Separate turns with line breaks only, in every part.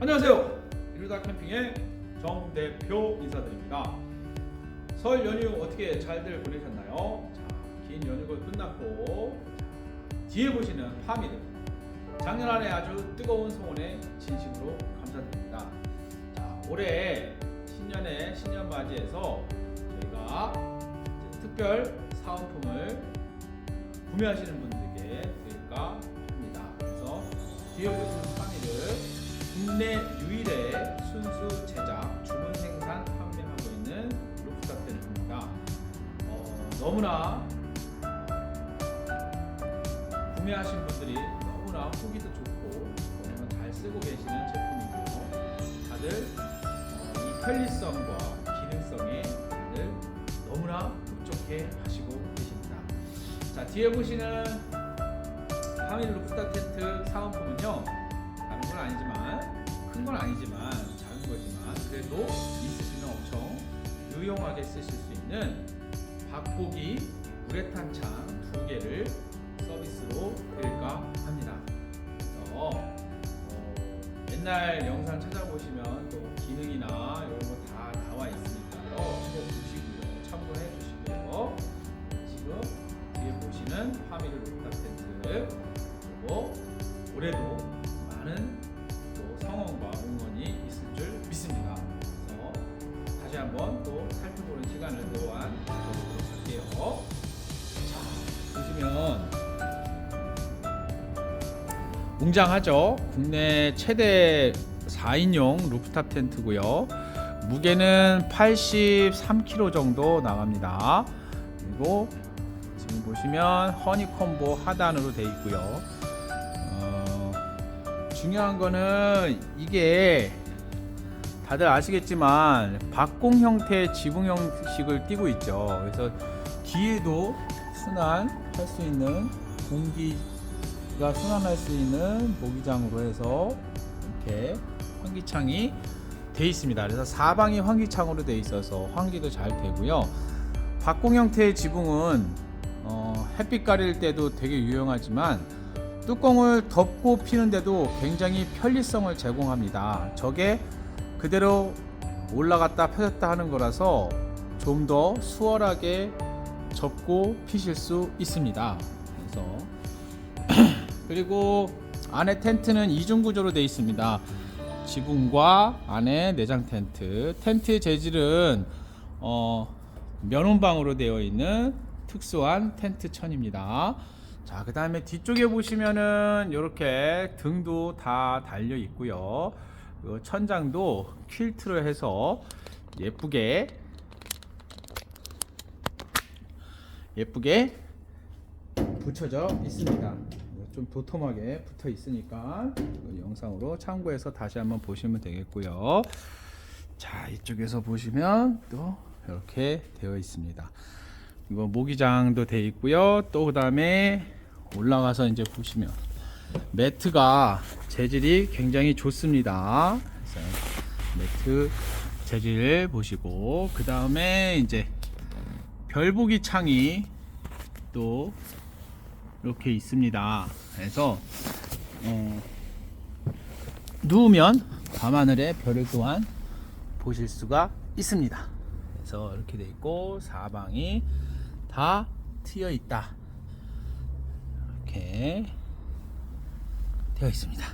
안녕하세요. 이루다 캠핑의 정 대표 인사드립니다. 설 연휴 어떻게 잘들 보내셨나요? 자, 긴 연휴가 끝났고 뒤에 보시는 파미들 작년 한해 아주 뜨거운 성원에 진심으로 감사드립니다. 자, 올해 신년에 신년 맞이해서 저희가 특별 사은품을 구매하시는 분들께 드릴까 합니다. 그래서 뒤에 보시는 국내 유일의 순수 제작, 주문 생산, 판매하고 있는 루프탑텐입니다. 어, 너무나 구매하신 분들이 너무나 후기도 좋고 너무나 잘 쓰고 계시는 제품이고요. 다들 어, 이 편리성과 기능성에 다들 너무나 흡족해 하시고 계십니다. 자 뒤에 보시는 파밀 루프탑 텐트 사은품은요 다른 건 아니지만 큰 건 아니지만 작은 거지만 그래도 있으시면 엄청 유용하게 쓰실 수 있는 박보기 우레탄 창 두 개를 서비스로 드릴까 합니다. 그래서 어, 옛날 영상 찾아보시면 또 기능이나 이런 거 다 나와 있으니까요. 한번 보시고요. 참고해 주시고요. 지금 뒤에 보시는 파밀 루프탑 텐트 그리고 올해도 한번 또 살펴보는 시간을 또한 가져보도록 할게요. 자, 보시면 웅장하죠. 국내 최대 4인용 루프탑 텐트고요. 무게는 83kg 정도 나갑니다. 그리고 지금 보시면 허니콤보 하단으로 되어 있고요. 어, 중요한 거는 이게 다들 아시겠지만 박공 형태의 지붕 형식을 띠고 있죠. 그래서 뒤에도 순환할 수 있는 공기가 순환할 수 있는 모기장으로 해서 이렇게 환기창이 돼 있습니다. 그래서 사방이 환기창으로 돼 있어서 환기도 잘 되고요. 박공 형태의 지붕은 어, 햇빛 가릴 때도 되게 유용하지만 뚜껑을 덮고 피는데도 굉장히 편리성을 제공합니다. 저게 그대로 올라갔다 펴졌다 하는 거라서 좀 더 수월하게 접고 피실 수 있습니다. 그래서 그리고 안에 텐트는 이중 구조로 되어 있습니다. 지붕과 안에 내장 텐트. 텐트 재질은 어, 면온방으로 되어 있는 특수한 텐트 천입니다. 자, 그 다음에 뒤쪽에 보시면은 이렇게 등도 다 달려 있고요. 요 천장도 퀼트로 해서 예쁘게 예쁘게 붙여져 있습니다. 좀 도톰하게 붙어 있으니까 이 영상으로 참고해서 다시 한번 보시면 되겠고요. 자, 이쪽에서 보시면 또 이렇게 되어 있습니다. 이거 모기장도 되어 있고요. 또 그다음에 올라가서 이제 보시면 매트가 재질이 굉장히 좋습니다. 매트 재질 보시고 그 다음에 이제 별보기 창이 또 이렇게 있습니다. 그래서 어, 누우면 밤하늘의 별을 또한 보실 수가 있습니다. 그래서 이렇게 돼 있고 사방이 다 트여 있다. 이렇게 되어 있습니다.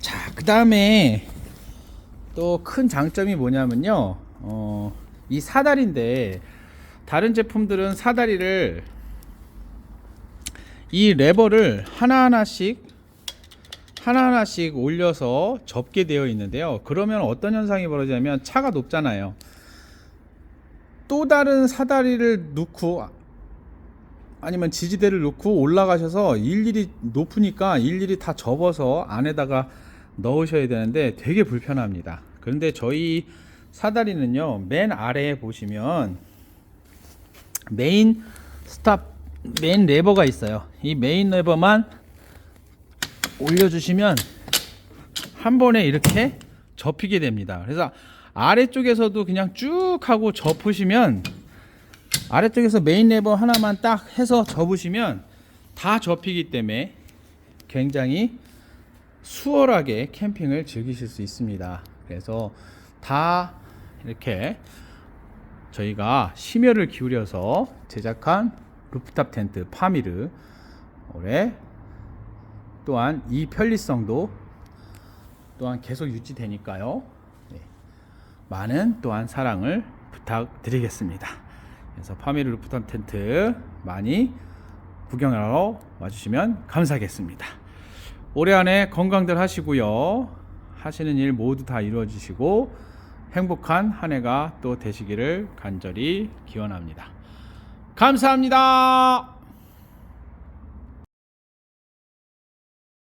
자, 그 다음에 또 큰 장점이 뭐냐면요. 어, 이 사다리인데 다른 제품들은 사다리를 이 레버를 하나하나씩 하나하나씩 올려서 접게 되어 있는데요. 그러면 어떤 현상이 벌어지냐면 차가 높잖아요. 또 다른 사다리를 놓고 아니면 지지대를 놓고 올라가셔서 일일이 높으니까 일일이 다 접어서 안에다가 넣으셔야 되는데 되게 불편합니다. 그런데 저희 사다리는요, 맨 아래에 보시면 메인 스탑, 메인 레버가 있어요. 이 메인 레버만 올려주시면 한 번에 이렇게 접히게 됩니다. 그래서 아래쪽에서도 그냥 쭉 하고 접으시면 아래쪽에서 메인 레버 하나만 딱 해서 접으시면 다 접히기 때문에 굉장히 수월하게 캠핑을 즐기실 수 있습니다. 그래서 다 이렇게 저희가 심혈을 기울여서 제작한 루프탑 텐트 파미르 올해 또한 이 편리성도 또한 계속 유지되니까요. 네. 많은 또한 사랑을 부탁드리겠습니다. 그래서 파미르 루프탑 텐트 많이 구경하러 와주시면 감사하겠습니다. 올해 안에 건강들 하시고요. 하시는 일 모두 다 이루어지시고 행복한 한 해가 또 되시기를 간절히 기원합니다. 감사합니다.